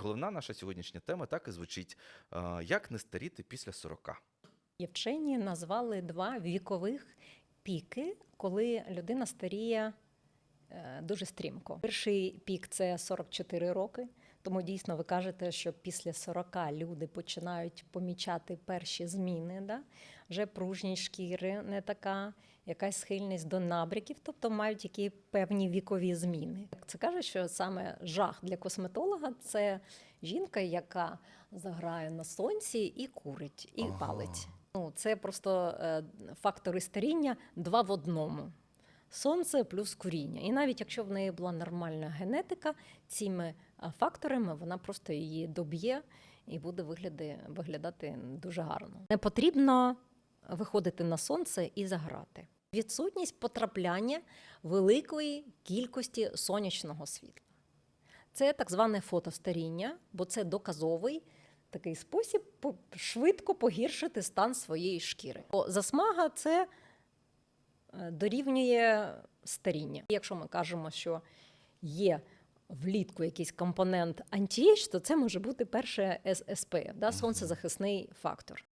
головна наша сьогоднішня тема так і звучить: е, як не старіти після 40? І вчені назвали два вікових піки, коли людина старіє е, дуже стрімко. Перший пік це 44 роки. Тому дійсно ви кажете, що після 40 люди починають помічати перші зміни, да? Вже пружність шкіри не така, якась схильність до набряків, тобто мають які певні вікові зміни. Це каже, що саме жах для косметолога це жінка, яка заграє на сонці і курить, і Ага. палить. Ну, це просто е, фактори старіння два в одному. Сонце плюс куріння. І навіть якщо в неї була нормальна генетика, цими факторами вона просто її доб'є і буде вигляди, виглядати дуже гарно. Не потрібно виходити на сонце і заграти. Відсутність потрапляння великої кількості сонячного світла. Це так зване фотостаріння, бо це доказовий такий спосіб швидко погіршити стан своєї шкіри. Бо засмага це е, дорівнює старіння. Якщо ми кажемо, що є влітку якийсь компонент антієч, то це може бути перше СПФ, да, сонцезахисний фактор.